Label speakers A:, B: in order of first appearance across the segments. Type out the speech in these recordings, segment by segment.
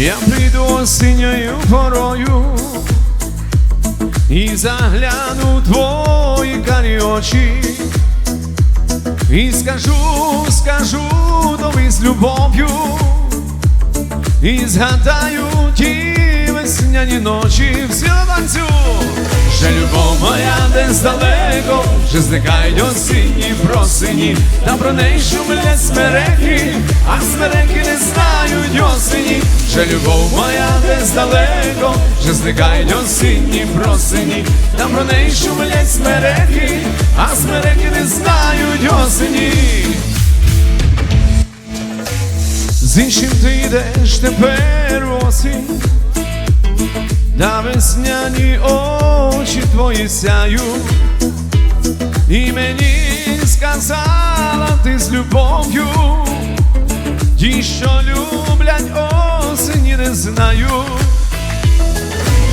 A: Я прийду осінньою порою і загляну твої карі очі, і скажу, скажу тобі з любов'ю, і згадаю ті весняні ночі всю танцю. Вже любов моя десь далеко, вже зникають осінні просині, та про неї шумлять смереки, а любов моя десь далеко, вже зникають осінні просині, та про неї шумлять смереки, а смереки не знають осені. З іншим ти йдеш тепер осінь, та весняні очі твої сяють, і мені сказала ти з любов'ю, ті, що люблять знають.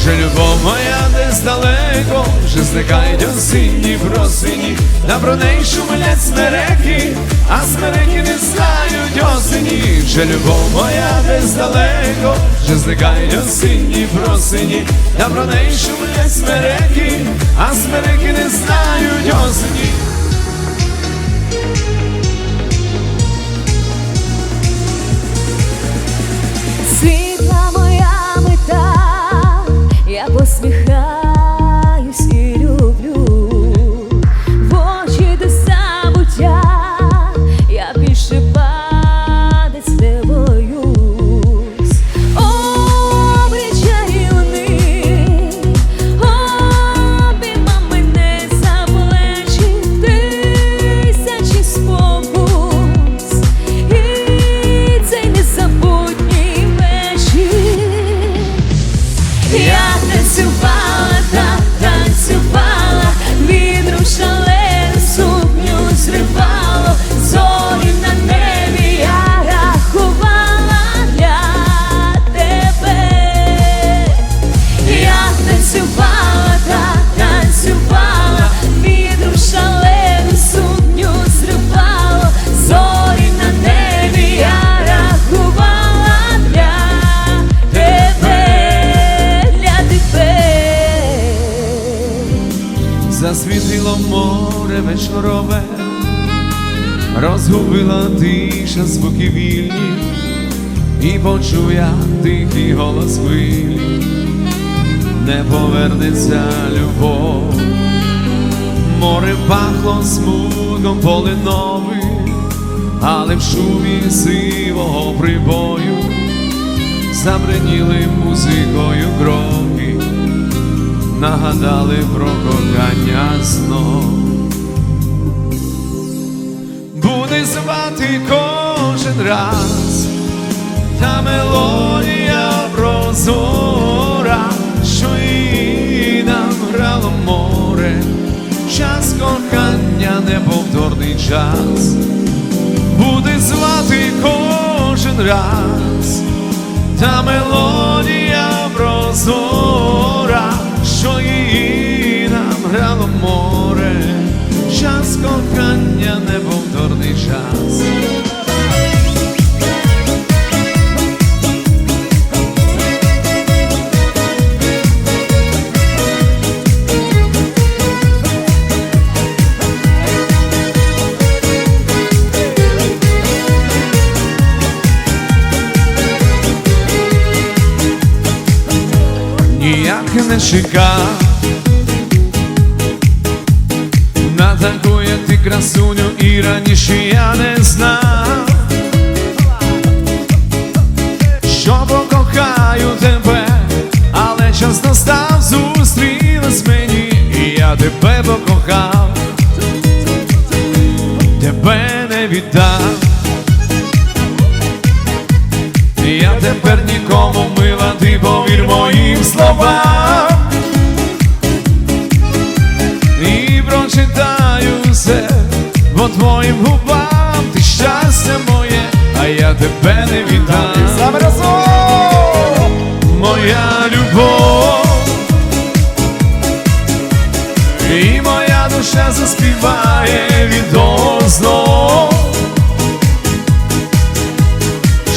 A: Вже любов моя десь далеко, вже зникають осінні просині, та про неї шумлять смереки, а смереки не знають осені. Вже любов моя десь далеко, вже зникають осінні просині, та про неї шумлять смереки, а смереки не знають осені.
B: Я танцювала,
A: Засвітило море вечорове, розгубила тиша звуки вільні, і почув я тихий голос хвилі, не повернеться любов, море пахло смугом полиновим, але в шумі сивого прибою забриніли музикою кроки нагадали про кохання знов. Буде звати кожен раз та мелодія прозора, що і нам грало море, час кохання, неповторний час, буде звати кожен раз та мелодія прозора, Czoi nam rano more. Czas kochania, niewolny czas чекав на таку, як ти красуню, і раніше я не знав, що покохаю тебе, але час настав, зустрілась мені, і я тебе покохав, тебе не віддав. Я тепер нікому мила, ти повір моїм словам по твоїм губам, ти щастя моє, а я тебе не віддам.
C: Саме разом!
A: Моя любов і моя душа заспіває відозно,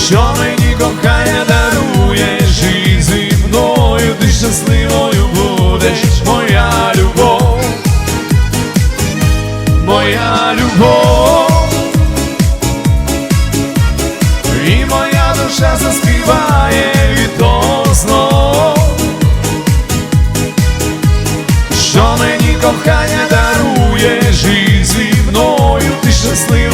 A: що мені кохання дарує житти мною, ти щасливою кохання дарує, жив зі мною, ти щасливий.